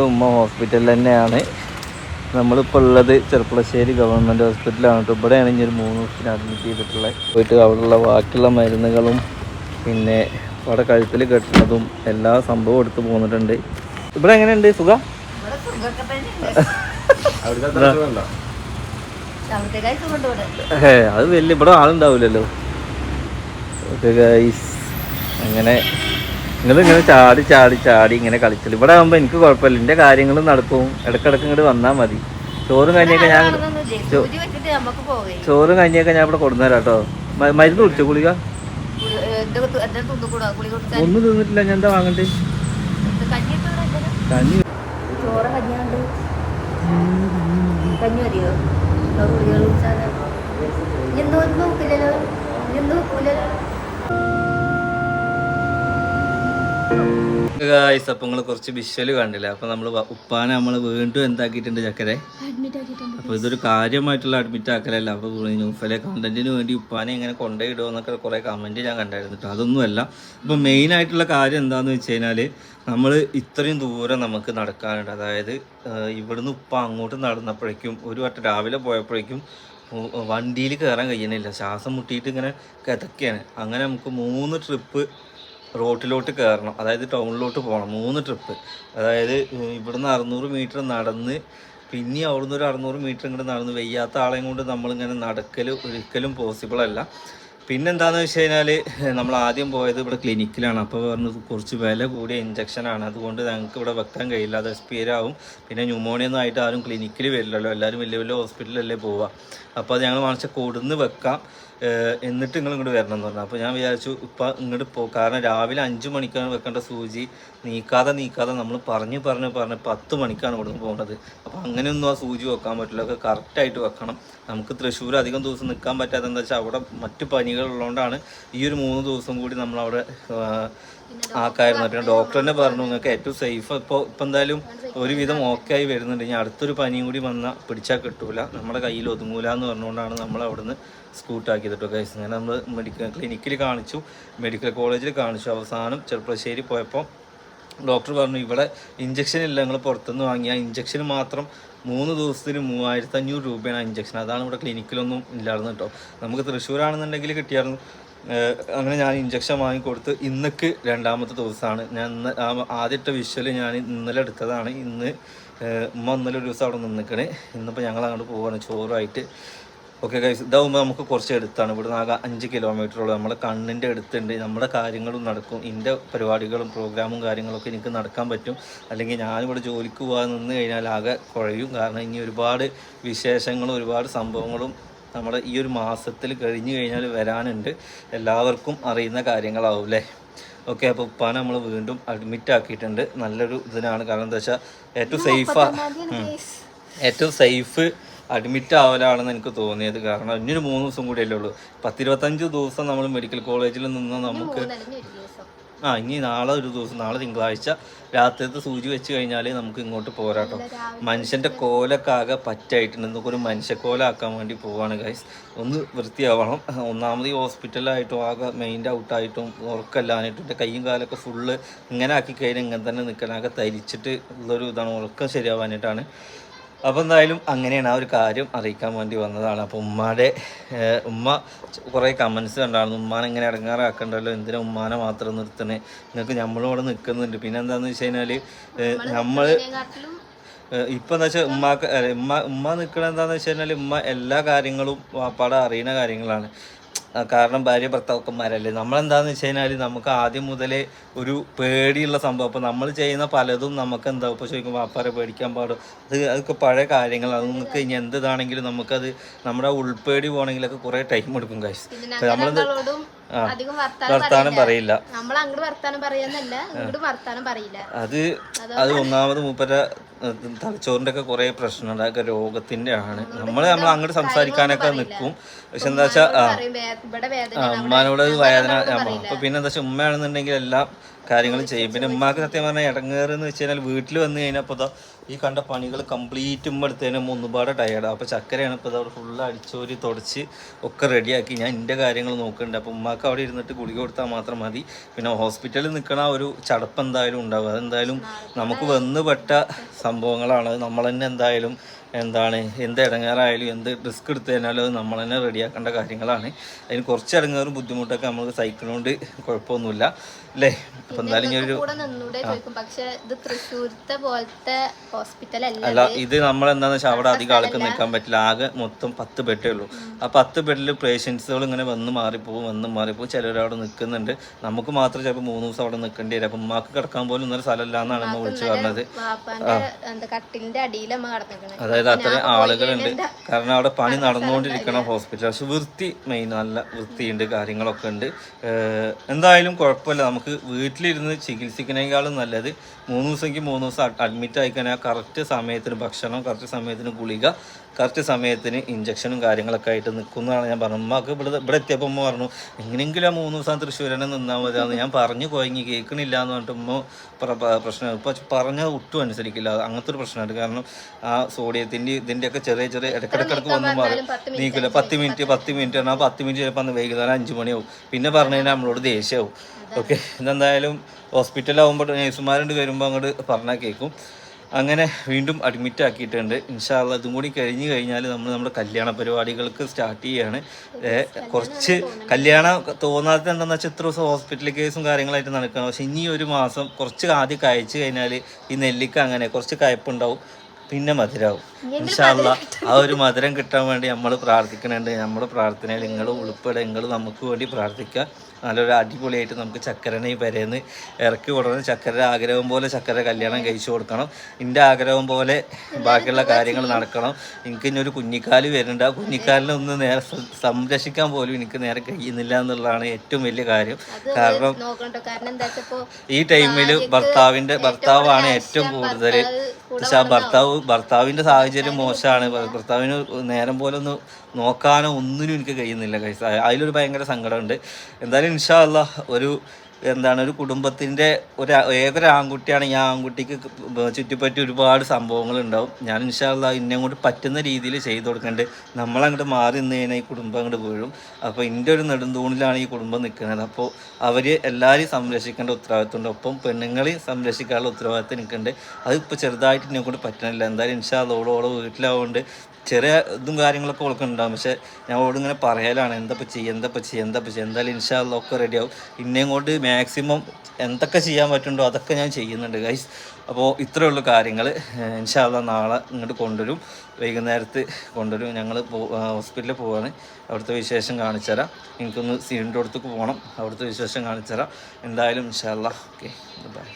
വീണ്ടും ഉമ്മ ഹോസ്പിറ്റലിൽ തന്നെയാണ്. നമ്മളിപ്പോൾ ഉള്ളത് ചെറുപ്പളശ്ശേരി ഗവൺമെന്റ് ഹോസ്പിറ്റലാണ് കേട്ടോ ഇവിടെയാണ് ഇനി ഒരു മൂന്ന് ദിവസത്തിന് അഡ്മിറ്റ് ചെയ്തിട്ടുള്ളത് പോയിട്ട് അവിടെയുള്ള ബാക്കിയുള്ള മരുന്നുകളും പിന്നെ അവിടെ കഴുത്തിൽ കെട്ടുന്നതും എല്ലാ സംഭവവും എടുത്തു പോന്നിട്ടുണ്ട്. ഇവിടെ എങ്ങനെയുണ്ട്? സുഖ. ഏ അത് വലിയ ഇവിടെ ആളുണ്ടാവില്ലല്ലോ. ഓക്കെ ഗൈസ് അങ്ങനെ നിങ്ങൾ ഇങ്ങനെ ചാടി ചാടി ചാടി ഇങ്ങനെ കളിച്ചല്ലോ ഇവിടെ ആകുമ്പോൾ എനിക്ക് കുഴപ്പമില്ല. എന്റെ കാര്യങ്ങളും നടക്കും. ഇടക്കിടക്ക് ഇങ്ങോട്ട് വന്നാൽ മതി. ചോറും കഞ്ഞിയൊക്കെ ഞാൻ ചോറും കഞ്ഞിയൊക്കെ ഞാൻ ഇവിടെ കൊടുന്നേരാം കേട്ടോ മരുന്ന് കുടിച്ചോ ഗുളിക? എന്താ ഒന്നും തിന്നിട്ടില്ല. ഞാൻ എന്താ വാങ്ങണ്ടേ? കഞ്ഞി കഞ്ഞി. മതിയോ? എന്തോ നോക്കില്ലല്ലോ നോക്കൂലല്ലോ ഗായ്സ് അപ്പം നിങ്ങൾ കുറച്ച് വിഷ്വൽ കണ്ടില്ല? അപ്പം നമ്മൾ ഉപ്പാനെ നമ്മൾ വീണ്ടും എന്താക്കിയിട്ടുണ്ട് ചക്കരെ? അപ്പോൾ ഇതൊരു കാര്യമായിട്ടുള്ള അഡ്മിറ്റ് ആക്കലല്ല? അപ്പോൾ ന്യൂഫലെ കണ്ടന്റിന് വേണ്ടി ഉപ്പാനെ ഇങ്ങനെ കൊണ്ടുപോയിടുമോ എന്നൊക്കെ കുറേ കമന്റ് ഞാൻ കണ്ടായിരുന്നു കേട്ടോ അതൊന്നുമല്ല. അപ്പോൾ മെയിൻ ആയിട്ടുള്ള കാര്യം എന്താണെന്ന് വെച്ച് കഴിഞ്ഞാൽ നമ്മൾ ഇത്രയും ദൂരം നമുക്ക് നടക്കാനുണ്ട്. അതായത് ഇവിടുന്ന് ഉപ്പ അങ്ങോട്ട് നടന്നപ്പോഴേക്കും ഒരു വട്ടം രാവിലെ പോയപ്പോഴേക്കും വണ്ടിയിൽ കയറാൻ കഴിയണില്ല. ശ്വാസം മുട്ടിയിട്ട് ഇങ്ങനെ കിതക്കുകയാണ് അങ്ങനെ നമുക്ക് മൂന്ന് ട്രിപ്പ് റോട്ടിലോട്ട് കയറണം. അതായത് ടൗണിലോട്ട് പോകണം. മൂന്ന് ട്രിപ്പ് അതായത് ഇവിടുന്ന് അറുന്നൂറ് മീറ്റർ നടന്ന് പിന്നെ അവിടുന്ന് ഒരു അറുന്നൂറ് മീറ്റർ ഇങ്ങോട്ട് നടന്ന് വയ്യാത്ത ആളെയും കൊണ്ട് നമ്മളിങ്ങനെ നടക്കൽ ഒരിക്കലും പോസിബിൾ അല്ല. പിന്നെന്താണെന്ന് വെച്ച് കഴിഞ്ഞാൽ നമ്മൾ ആദ്യം പോയത് ഇവിടെ ക്ലിനിക്കിലാണ് അപ്പോൾ പറഞ്ഞത് കുറച്ച് വില കൂടിയ ഇഞ്ചക്ഷനാണ് അതുകൊണ്ട് ഞങ്ങൾക്ക് ഇവിടെ വെക്കാൻ കഴിയില്ല. അത് എക്സ്പയർ ആവും. പിന്നെ ന്യൂമോണിയ ഒന്നും ആയിട്ട് ആരും ക്ലിനിക്കിൽ വരില്ലല്ലോ. എല്ലാവരും വലിയ വലിയ ഹോസ്പിറ്റലല്ലേ പോവുക. അപ്പോൾ അത് ഞങ്ങൾ വാങ്ങിച്ച കൊടുന്ന് വെക്കാം. എന്നിട്ട് നിങ്ങൾ ഇങ്ങോട്ട് വരണം എന്ന് പറഞ്ഞു. അപ്പോൾ ഞാൻ വിചാരിച്ചു ഇപ്പം ഇങ്ങോട്ട് പോ കാരണം രാവിലെ അഞ്ച് മണിക്കാണ് വെക്കേണ്ട സൂചി. നീക്കാതെ നീക്കാതെ നമ്മൾ പറഞ്ഞ് പറഞ്ഞ് പറഞ്ഞ് പത്ത് മണിക്കാണ് ഇവിടുന്ന് പോകേണ്ടത് അപ്പോൾ അങ്ങനെയൊന്നും ആ സൂചി വെക്കാൻ പറ്റില്ല. ഒക്കെ കറക്റ്റായിട്ട് വെക്കണം. നമുക്ക് തൃശ്ശൂർ അധികം ദിവസം നിൽക്കാൻ പറ്റാത്ത എന്താ വെച്ചാൽ അവിടെ മറ്റ് പനികളുള്ളതുകൊണ്ടാണ് ഈ ഒരു മൂന്ന് ദിവസം കൂടി നമ്മളവിടെ ആഹ്, ആക്കായിരുന്നു പിന്നെ ഡോക്ടർ തന്നെ പറഞ്ഞു നിങ്ങൾക്ക് ഏറ്റവും സേഫ് ഇപ്പോൾ ഇപ്പം എന്തായാലും ഒരുവിധം ഓക്കെ ആയി വരുന്നുണ്ട്. ഇനി അടുത്തൊരു പനിയും കൂടി വന്നാൽ പിടിച്ചാൽ കിട്ടൂല. നമ്മുടെ കയ്യിൽ ഒതുങ്ങൂല എന്ന് പറഞ്ഞുകൊണ്ടാണ് നമ്മൾ അവിടുന്ന് സ്കൂട്ടാക്കിയത് കേട്ടോ ഗൈസ് അങ്ങനെ നമ്മൾ മെഡിക്കൽ ക്ലിനിക്കിൽ കാണിച്ചു മെഡിക്കൽ കോളേജിൽ കാണിച്ചു. അവസാനം ചെറുപ്പശ്ശേരി പോയപ്പോൾ ഡോക്ടർ പറഞ്ഞു ഇവിടെ ഇഞ്ചക്ഷൻ ഇല്ല. നിങ്ങൾ പുറത്തുനിന്ന് വാങ്ങിയ ഇഞ്ചക്ഷൻ മാത്രം മൂന്ന് ദിവസത്തിന് മൂവായിരത്തി അഞ്ഞൂറ് രൂപയാണ് ആ ഇഞ്ചക്ഷൻ അതാണ് ഇവിടെ ക്ലിനിക്കിലൊന്നും ഇല്ലായിരുന്നു കേട്ടോ നമുക്ക് തൃശ്ശൂരാണെന്നുണ്ടെങ്കിൽ കിട്ടിയായിരുന്നു അങ്ങനെ ഞാൻ ഇഞ്ചക്ഷൻ വാങ്ങിക്കൊടുത്ത് ഇന്നക്ക് രണ്ടാമത്തെ ദിവസമാണ് ഞാൻ ഇന്ന് ആദ്യത്തെ വിഷ്വൽ ഞാൻ ഇന്നലെ എടുത്തതാണ്. ഇന്ന് ഉമ്മ ഇന്നലെ ഒരു ദിവസം അവിടെ നിന്നിക്കണേ. ഇന്നിപ്പോൾ ഞങ്ങൾ അങ്ങോട്ട് പോവാണ്. ചോറുമായിട്ട് ഓക്കെ ഗൈസ് ഇതാവുമ്പോൾ നമുക്ക് കുറച്ച് എടുത്താണ് ഇവിടുന്ന് ആകെ അഞ്ച് കിലോമീറ്ററോളം നമ്മുടെ കണ്ണിന്റെ അടുത്തുണ്ട്. നമ്മുടെ കാര്യങ്ങളും നടക്കും. എന്റെ പരിപാടികളും പ്രോഗ്രാമും കാര്യങ്ങളൊക്കെ എനിക്ക് നടക്കാൻ പറ്റും. അല്ലെങ്കിൽ ഞാനിവിടെ ജോലിക്ക് പോകാൻ നിന്ന് കഴിഞ്ഞാൽ ആകെ കുഴയും. കാരണം ഇനി ഒരുപാട് വിശേഷങ്ങളും ഒരുപാട് സംഭവങ്ങളും നമ്മുടെ ഈ ഒരു മാസത്തിൽ കഴിഞ്ഞു കഴിഞ്ഞാൽ വരാനുണ്ട്. എല്ലാവർക്കും അറിയുന്ന കാര്യങ്ങളാവും അല്ലേ ഓക്കെ അപ്പോൾ ഉപ്പാനെ നമ്മൾ വീണ്ടും അഡ്മിറ്റ് ആക്കിയിട്ടുണ്ട്. നല്ലൊരു ഇതിനാണ്. കാരണം എന്താ വെച്ചാൽ ഏറ്റവും സേഫാ ഏറ്റവും സേഫ് അഡ്മിറ്റ് ആവലാണെന്ന് എനിക്ക് തോന്നിയത്. കാരണം ഇനിയൊരു മൂന്ന് ദിവസം കൂടിയല്ലേ ഉള്ളൂ. പത്തിരുപത്തഞ്ച് ദിവസം നമ്മൾ മെഡിക്കൽ കോളേജിൽ നിന്ന് നമുക്ക് ആ ഇനി നാളെ ഒരു ദിവസം നാളെ തിങ്കളാഴ്ച രാത്രിയത്തെ സൂചി വെച്ച് കഴിഞ്ഞാൽ നമുക്ക് ഇങ്ങോട്ട് പോരാട്ടോ മനുഷ്യന്റെ കോലൊക്കെ ആകെ പറ്റായിട്ടുണ്ട്. നമുക്കൊരു മനുഷ്യക്കോലാക്കാൻ വേണ്ടി പോവാണ് ഗൈസ് ഒന്ന് വൃത്തിയാവണം. ഒന്നാമത് ഈ ഹോസ്പിറ്റലായിട്ടും ആകെ മെയിന്റെ ഔട്ടായിട്ടും ഉറക്കല്ലാനായിട്ടും എന്റെ കൈയും കാലൊക്കെ ഫുള്ള് ഇങ്ങനെ ആക്കി കഴിഞ്ഞാൽ ഇങ്ങനെ തന്നെ നിൽക്കാൻ ആകെ തരിച്ചിട്ട് ഉള്ളൊരു ഇതാണ്. ഉറക്കം ശരിയാവാനായിട്ടാണ് അപ്പോൾ എന്തായാലും അങ്ങനെയാണ് ആ ഒരു കാര്യം അറിയിക്കാൻ വേണ്ടി വന്നതാണ്. അപ്പോൾ ഉമ്മാടെ ഉമ്മ കുറേ കമൻസ് കണ്ടാണ് ഉമ്മാനെ ഇങ്ങനെ ഇടങ്ങാറാക്കണ്ടല്ലോ? എന്തിനാ ഉമ്മാനെ മാത്രം നിർത്തണേ? നിങ്ങൾക്ക് നമ്മളിവിടെ നിൽക്കുന്നുണ്ട്. പിന്നെ എന്താണെന്ന് വെച്ച് കഴിഞ്ഞാൽ നമ്മൾ ഇപ്പം എന്താ വെച്ചാൽ ഉമ്മാക്ക് ഉമ്മ ഉമ്മ നിൽക്കണ എന്താണെന്ന് വെച്ച് കഴിഞ്ഞാൽ ഉമ്മ എല്ലാ കാര്യങ്ങളും വാപ്പാടെ അറിയുന്ന കാര്യങ്ങളാണ്. കാരണം ഭാര്യ ഭർത്താക്കന്മാരല്ലേ? നമ്മളെന്താന്ന് വെച്ച് കഴിഞ്ഞാൽ നമുക്ക് ആദ്യം മുതലേ ഒരു പേടിയുള്ള സംഭവം. അപ്പോൾ നമ്മൾ ചെയ്യുന്ന പലതും നമുക്ക് എന്താ ഇപ്പോൾ ചോദിക്കും വാപ്പാരെ പേടിക്കാൻ പാടും. അത് അതൊക്കെ പഴയ കാര്യങ്ങളാണ് നിങ്ങൾക്ക് ഇനി എന്താണെങ്കിലും നമുക്കത് നമ്മുടെ ഉൾപേടി പോകണമെങ്കിലൊക്കെ കുറേ ടൈം എടുക്കും കാശ് നമ്മളെന്താ അധികം വർത്താനം പറയില്ല. നമ്മൾ അങ്ങോട്ട് വർത്താനം പറയാന്നല്ല ഇങ്ങോട്ട് വർത്താനം പറയില്ല. അത് അത് ഒന്നാമത് മൂപ്പര തലച്ചോറിന്റെ ഒക്കെ കുറെ പ്രശ്നമുണ്ട് അതൊക്കെ രോഗത്തിന്റെ ആണ്. നമ്മൾ നമ്മൾ അങ്ങോട്ട് സംസാരിക്കാനൊക്കെ നിൽക്കും പക്ഷെ എന്താ വെച്ചാൽ ആ, ഉമ്മാനോട് വേദന അപ്പൊ പിന്നെ എന്താ വെച്ചാൽ ഉമ്മയാണെന്നുണ്ടെങ്കിൽ എല്ലാം കാര്യങ്ങളും ചെയ്യും. പിന്നെ ഉമ്മാക്ക് സത്യം പറഞ്ഞാൽ ഇടങ്ങേറ് എന്ന് വെച്ച് കഴിഞ്ഞാൽ വീട്ടിൽ വന്നു കഴിഞ്ഞപ്പോൾ ഈ കണ്ട പണികൾ കംപ്ലീറ്റ് ഉമ്മ എടുത്തതിന് ഒന്നുപാടെ ടയർഡാണ് അപ്പോൾ ചക്കരയാണ് ഇപ്പോൾ അവിടെ ഫുള്ള് അടിച്ചോരി തുടച്ച് ഒക്കെ റെഡിയാക്കി ഞാൻ എന്റെ കാര്യങ്ങൾ നോക്കുന്നുണ്ട് അപ്പോൾ ഉമ്മാക്ക് അവിടെ ഇരുന്നിട്ട് ഗുളിക കൊടുത്താൽ മാത്രം മതി. പിന്നെ ഹോസ്പിറ്റലിൽ നിൽക്കണ ഒരു ചടപ്പ് എന്തായാലും ഉണ്ടാവും. അതെന്തായാലും നമുക്ക് വന്നുപെട്ട സംഭവങ്ങളാണ്. നമ്മൾ തന്നെ എന്തായാലും എന്താണ് എന്ത് ഇടങ്ങാറായാലും എന്ത് റിസ്ക് എടുത്തു കഴിഞ്ഞാലും അത് നമ്മൾ തന്നെ റെഡിയാക്കേണ്ട കാര്യങ്ങളാണ്. അതിന് കുറച്ച് ഇടങ്ങാറും ബുദ്ധിമുട്ടൊക്കെ നമ്മൾ സൈക്കിളുകൊണ്ട് കുഴപ്പമൊന്നുമില്ല. അല്ലേ? അപ്പോൾ എന്തായാലും ഒരു അല്ല ഇത്? നമ്മൾ എന്താണെന്ന് വെച്ചാൽ അവിടെ അധികം ആൾക്ക് നിൽക്കാൻ പറ്റില്ല. ആകെ മൊത്തം പത്ത് ബെഡേ ഉള്ളൂ. ആ പത്ത് ബെഡിൽ പേഷ്യൻസുകൾ ഇങ്ങനെ വന്ന് മാറിപ്പോവും വന്ന് മാറിപ്പോവും. അവിടെ നിൽക്കുന്നുണ്ട് നമുക്ക് മാത്രം ചിലപ്പോൾ മൂന്ന് ദിവസം അവിടെ നിൽക്കേണ്ടി വരും. അപ്പം ഉമ്മാക്ക് കിടക്കാൻ പോലും ഇന്നൊരു സ്ഥലമില്ല എന്നാണ് വിളിച്ചു പറഞ്ഞത്. വാപ്പാന്റെ അതായത് അത്രയും ആളുകളുണ്ട്. കാരണം അവിടെ പണി നടന്നുകൊണ്ടിരിക്കണം ഹോസ്പിറ്റൽ. പക്ഷെ വൃത്തി മെയിൻ നല്ല വൃത്തിയുണ്ട് കാര്യങ്ങളൊക്കെ ഉണ്ട്. എന്തായാലും കുഴപ്പമില്ല. നമുക്ക് വീട്ടിലിരുന്ന് ചികിത്സിക്കുന്നതിനേക്കാളും നല്ലത് മൂന്ന് ദിവസമെങ്കിൽ മൂന്ന് ദിവസം അഡ്മിറ്റ് ആയിക്കഴിഞ്ഞാൽ കറക്റ്റ് സമയത്തിന് ഭക്ഷണം കറക്റ്റ് സമയത്തിന് ഗുളിക കറക്റ്റ് സമയത്തിന് ഇഞ്ചക്ഷനും കാര്യങ്ങളൊക്കെ ആയിട്ട് നിൽക്കുന്നതാണ് ഞാൻ പറഞ്ഞത്. ഉമ്മക്ക് ഇവിടെ ഇവിടെ എത്തിയപ്പോൾ ഉമ്മ പറഞ്ഞു എങ്ങനെയെങ്കിലും ആ മൂന്ന് ദിവസം തൃശ്ശൂരനെ നിന്നാൽ മതിയാന്ന് ഞാൻ പറഞ്ഞു പോയെങ്കിൽ കേൾക്കണില്ല എന്ന് പറഞ്ഞിട്ട് ഉമ്മ പ്ര- പ്ര- പ്രശ്നം ഇപ്പോൾ പറഞ്ഞ ഒട്ടും അനുസരിക്കില്ല. അങ്ങനത്തെ ഒരു പ്രശ്നമുണ്ട് കാരണം ആ സോഡിയത്തിന്റെ ഇതിന്റെയൊക്കെ ചെറിയ ചെറിയ ഇടക്കിടക്കിടക്ക് വന്ന് മാറി. നീക്കില്ല പത്ത് മിനിറ്റ് പത്ത് മിനിറ്റ് പറഞ്ഞാൽ ആ പത്ത് മിനിറ്റ് ചിലപ്പോൾ അന്ന് വൈകുന്നേരം അഞ്ച് മണിയാവും. പിന്നെ പറഞ്ഞു കഴിഞ്ഞാൽ നമ്മളോട് ദേഷ്യമാവും ഓക്കെ. ഇതെന്തായാലും ഹോസ്പിറ്റലാവുമ്പോൾ നേഴ്സുമാരുണ്ട് വരുമ്പോൾ അങ്ങോട്ട് പറഞ്ഞാൽ കേൾക്കും അങ്ങനെ വീണ്ടും അഡ്മിറ്റ് ആക്കിയിട്ടുണ്ട്. ഇൻഷാല്ല അതും കൂടി കഴിഞ്ഞ് കഴിഞ്ഞാൽ നമ്മൾ നമ്മുടെ കല്യാണ പരിപാടികൾക്ക് സ്റ്റാർട്ട് ചെയ്യാണ്. കുറച്ച് കല്യാണം തോന്നാത്ത എന്താണെന്ന് വെച്ചാൽ ഇത്ര ദിവസം ഹോസ്പിറ്റൽ കേസും കാര്യങ്ങളായിട്ട് നടക്കണം. പക്ഷെ ഇനി ഒരു മാസം കുറച്ച് ആദ്യം കഴിച്ചു കഴിഞ്ഞാൽ ഈ നെല്ലിക്ക അങ്ങനെ കുറച്ച് കയ്പുണ്ടാവും പിന്നെ മധുരാവും. ഇൻഷാല്ല ആ ഒരു മധുരം കിട്ടാൻ വേണ്ടി നമ്മൾ പ്രാർത്ഥിക്കുന്നുണ്ട് നമ്മുടെ പ്രാർത്ഥനയിൽ നിങ്ങൾ ഉൾപ്പെടെ നിങ്ങൾ നമുക്ക് വേണ്ടി പ്രാർത്ഥിക്കുക. നല്ലൊരു അടിപൊളിയായിട്ട് നമുക്ക് ചക്കരനെ ഈ പെരേന്ന് ഇറക്കി കൊടുക്കണം ചക്കര ആഗ്രഹം പോലെ ചക്കര കല്യാണം കഴിച്ചു കൊടുക്കണം. എന്റെ ആഗ്രഹം പോലെ ബാക്കിയുള്ള കാര്യങ്ങൾ നടക്കണം. എനിക്ക് ഇനി ഒരു കുഞ്ഞിക്കാൽ വരുന്നുണ്ട്. ആ കുഞ്ഞിക്കാലിനെ ഒന്ന് നേരെ സംരക്ഷിക്കാൻ പോലും എനിക്ക് നേരെ കഴിയുന്നില്ല എന്നുള്ളതാണ് ഏറ്റവും വലിയ കാര്യം. കാരണം ഈ ടൈമിൽ ഭർത്താവിന്റെ ഭർത്താവാണ് ഏറ്റവും കൂടുതൽ പക്ഷെ ആ ഭർത്താവ് ഭർത്താവിന്റെ സാഹചര്യം മോശമാണ്. ഭർത്താവിന് നേരം പോലെ ഒന്ന് നോക്കാനോ ഒന്നിനും എനിക്ക് കഴിയുന്നില്ല കഴിച്ച അതിലൊരു ഭയങ്കര സങ്കടമുണ്ട്. എന്തായാലും ഇൻഷാ അല്ലാ ഒരു എന്താണ് ഒരു കുടുംബത്തിന്റെ ഒരു ഏതൊരു ആ ആൺകുട്ടിക്ക് ചുറ്റിപ്പറ്റി ഒരുപാട് സംഭവങ്ങൾ ഉണ്ടാവും ഞാൻ ഇൻഷാല്ല ഇന്നെ കൊണ്ട് പറ്റുന്ന രീതിയിൽ ചെയ്തു കൊടുക്കേണ്ടത് നമ്മളങ്ങോട്ട് മാറി നിന്ന് കഴിഞ്ഞാൽ ഈ കുടുംബം അങ്ങോട്ട് വീഴും. അപ്പോൾ എന്റെ ഒരു നെടുന്തൂണിലാണ് ഈ കുടുംബം നിൽക്കുന്നത് അപ്പോൾ അവർ എല്ലാവരെയും സംരക്ഷിക്കേണ്ട ഉത്തരവാദിത്തമുണ്ട് ഒപ്പം പെണ്ണുങ്ങളെയും സംരക്ഷിക്കാനുള്ള ഉത്തരവാദിത്തം എനിക്കുണ്ട്. അതിപ്പോൾ ചെറുതായിട്ട് എന്നെ കൊണ്ട് പറ്റണില്ല. എന്തായാലും ഇൻഷാല്ല ഓളോ ഓളോ വീട്ടിലാവുകൊണ്ട് ചെറിയ ഇതും കാര്യങ്ങളൊക്കെ ഓൾക്ക് ഉണ്ടാകും പക്ഷേ ഞാൻ ഓടിങ്ങനെ പറയലാണ്. എന്താ ചെയ്യുക എന്താ ചെയ്യുക എന്താ ചെയ്യുക എന്തായാലും ഇൻഷാല്ല ഒക്കെ റെഡിയാവും ഇന്നേം കൊണ്ട് മാക്സിമം എന്തൊക്കെ ചെയ്യാൻ പറ്റുന്നുണ്ടോ അതൊക്കെ ഞാൻ ചെയ്യുന്നുണ്ട് ഗൈസ് അപ്പോൾ ഇത്രയേ ഉള്ളൂ കാര്യങ്ങൾ ഇൻഷാല്ല നാളെ ഇങ്ങോട്ട് കൊണ്ടുവരും. വൈകുന്നേരത്ത് കൊണ്ടുവരും. ഞങ്ങൾ ഹോസ്പിറ്റലിൽ പോവാണ്. അവിടുത്തെ വിശേഷം കാണിച്ചു തരാം. എനിക്കൊന്ന് സീനിന്റെ അടുത്തേക്ക് പോകണം അവിടുത്തെ വിശേഷം കാണിച്ചു തരാം. എന്തായാലും ഇൻഷാല്ല ഓക്കെ. ബൈ